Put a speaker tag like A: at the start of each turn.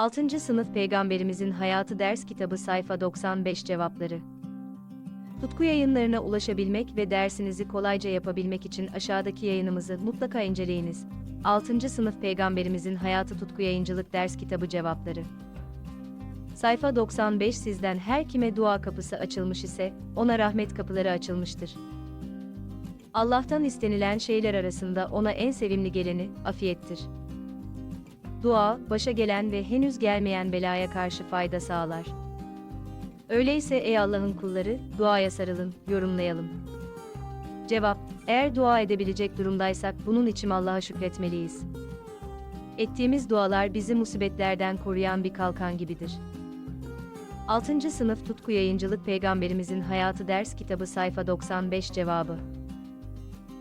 A: 6. Sınıf Peygamberimizin Hayatı Ders Kitabı Sayfa 95 Cevapları Tutku yayınlarına ulaşabilmek ve dersinizi kolayca yapabilmek için aşağıdaki yayınımızı mutlaka inceleyiniz. 6. Sınıf Peygamberimizin Hayatı Tutku Yayıncılık Ders Kitabı Cevapları Sayfa 95 Sizden her kime dua kapısı açılmış ise, ona rahmet kapıları açılmıştır. Allah'tan istenilen şeyler arasında ona en sevimli geleni, afiyettir. Dua, başa gelen ve henüz gelmeyen belaya karşı fayda sağlar. Öyleyse ey Allah'ın kulları, duaya sarılın, yorumlayalım. Cevap, eğer dua edebilecek durumdaysak bunun için Allah'a şükretmeliyiz. Ettiğimiz dualar bizi musibetlerden koruyan bir kalkan gibidir. 6. Sınıf Tutku Yayıncılık Peygamberimizin Hayatı Ders Kitabı Sayfa 95 Cevabı